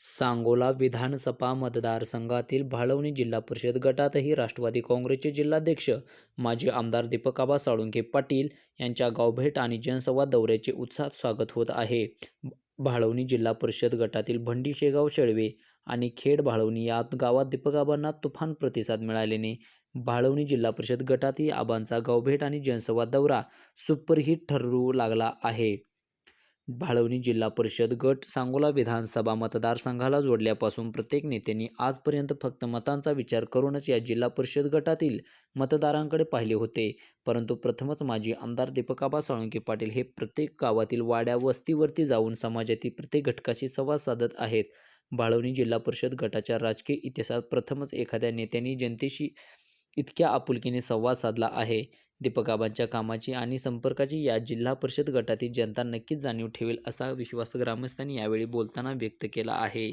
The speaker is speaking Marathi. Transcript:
सांगोला विधानसभा मतदारसंघातील भाळवणी जिल्हा परिषद गटातही राष्ट्रवादी काँग्रेसचे जिल्हाध्यक्ष माजी आमदार दीपकाबा साळुंखे पाटील यांच्या गावभेट आणि जनसंवाद दौऱ्याचे उत्साहात स्वागत होत आहे. भाळवणी जिल्हा परिषद गटातील भंडी शेगाव शेळवे आणि खेड भाळवणी या गावात दीपकाबांना तुफान प्रतिसाद मिळाल्याने भाळवणी जिल्हा परिषद गटातील आबांचा गावभेट आणि जनसंवाद दौरा सुपरहिट ठरू लागला आहे. भाळवणी जिल्हा परिषद गट सांगोला विधानसभा मतदारसंघाला जोडल्यापासून प्रत्येक नेत्यांनी आजपर्यंत फक्त मतांचा विचार करूनच या जिल्हा परिषद गटातील मतदारांकडे पाहिले होते. परंतु प्रथमच माजी आमदार दीपकाबा साळुंके पाटील हे प्रत्येक गावातील वाड्या वस्तीवरती जाऊन समाजातील प्रत्येक घटकाशी संवाद साधत आहेत. भाळवणी जिल्हा परिषद गटाच्या राजकीय इतिहासात प्रथमच एखाद्या नेत्यांनी जनतेशी इतक्या आपुलकीने संवाद साधला आहे. दीपकाबांच्या कामाची आणि संपर्काची या जिल्हा परिषद गटातील जनता नक्कीच जाणीव ठेवेल असा विश्वास ग्रामस्थांनी यावेळी बोलताना व्यक्त केला आहे.